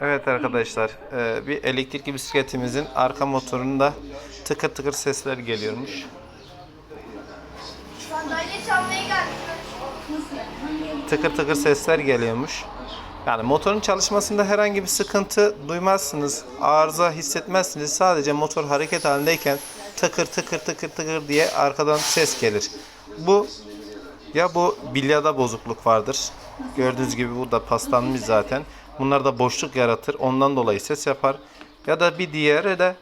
Evet arkadaşlar, e, bir elektrikli bisikletimizin arka motorunda tıkır tıkır sesler geliyormuş. Tıkır tıkır sesler geliyormuş. Yani motorun çalışmasında herhangi bir sıkıntı duymazsınız, arıza hissetmezsiniz. Sadece motor hareket halindeyken tıkır tıkır tıkır tıkır diye arkadan ses gelir. Bu ya bu bilyada bozukluk vardır. Gördüğünüz gibi burada paslanmış zaten. Bunlar da boşluk yaratır. Ondan dolayı ses yapar. Ya da bir diğeri de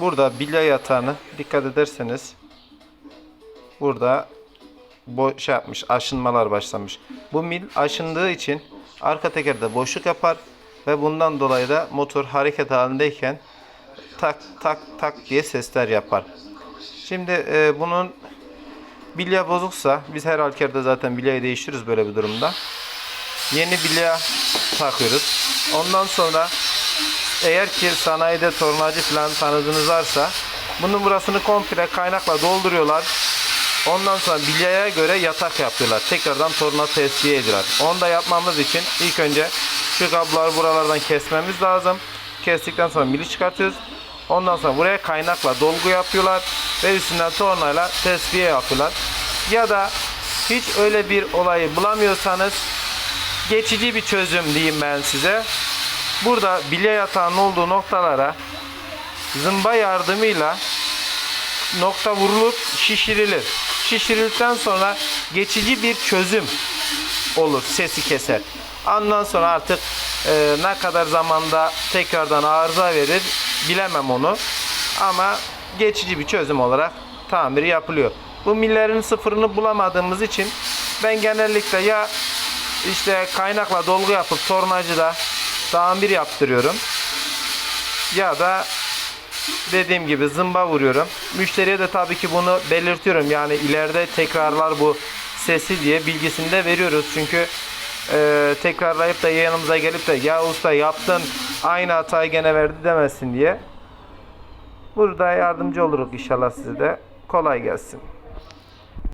burada bilya yatağını dikkat ederseniz burada bo şey yapmış, aşınmalar başlamış. Bu mil aşındığı için arka tekerde boşluk yapar ve bundan dolayı da motor hareket halindeyken tak tak tak diye sesler yapar. Şimdi e, bunun bilya bozuksa biz her halükarda zaten bilyayı değiştiririz böyle bir durumda. Yeni bilya takıyoruz. Ondan sonra eğer ki sanayide tornacı falan tanıdığınız varsa bunun burasını komple kaynakla dolduruyorlar. Ondan sonra bilyaya göre yatak yapıyorlar. Tekrardan torna tesviye ediyorlar. Onu da yapmamız için ilk önce şu kabloları buralardan kesmemiz lazım. Kestikten sonra mili çıkartıyoruz. Ondan sonra buraya kaynakla dolgu yapıyorlar ve üstünden tornayla tesviye yapıyorlar. Ya da hiç öyle bir olayı bulamıyorsanız geçici bir çözüm diyeyim ben size. Burada bilye yatağının olduğu noktalara zımba yardımıyla nokta vurulup şişirilir. Şişirildikten sonra geçici bir çözüm olur. Sesi keser. Ondan sonra artık e, ne kadar zamanda tekrardan arıza verir bilemem onu. Ama geçici bir çözüm olarak tamiri yapılıyor. Bu millerin sıfırını bulamadığımız için ben genellikle ya işte kaynakla dolgu yapıp tornacıda tamir yaptırıyorum. Ya da dediğim gibi zımba vuruyorum. Müşteriye de tabii ki bunu belirtiyorum. Yani ileride tekrarlar bu sesi diye bilgisini de veriyoruz. Çünkü e, tekrarlayıp da yanımıza gelip de ya usta yaptın aynı hatayı gene verdi demezsin diye. Burada yardımcı oluruz inşallah size de. Kolay gelsin.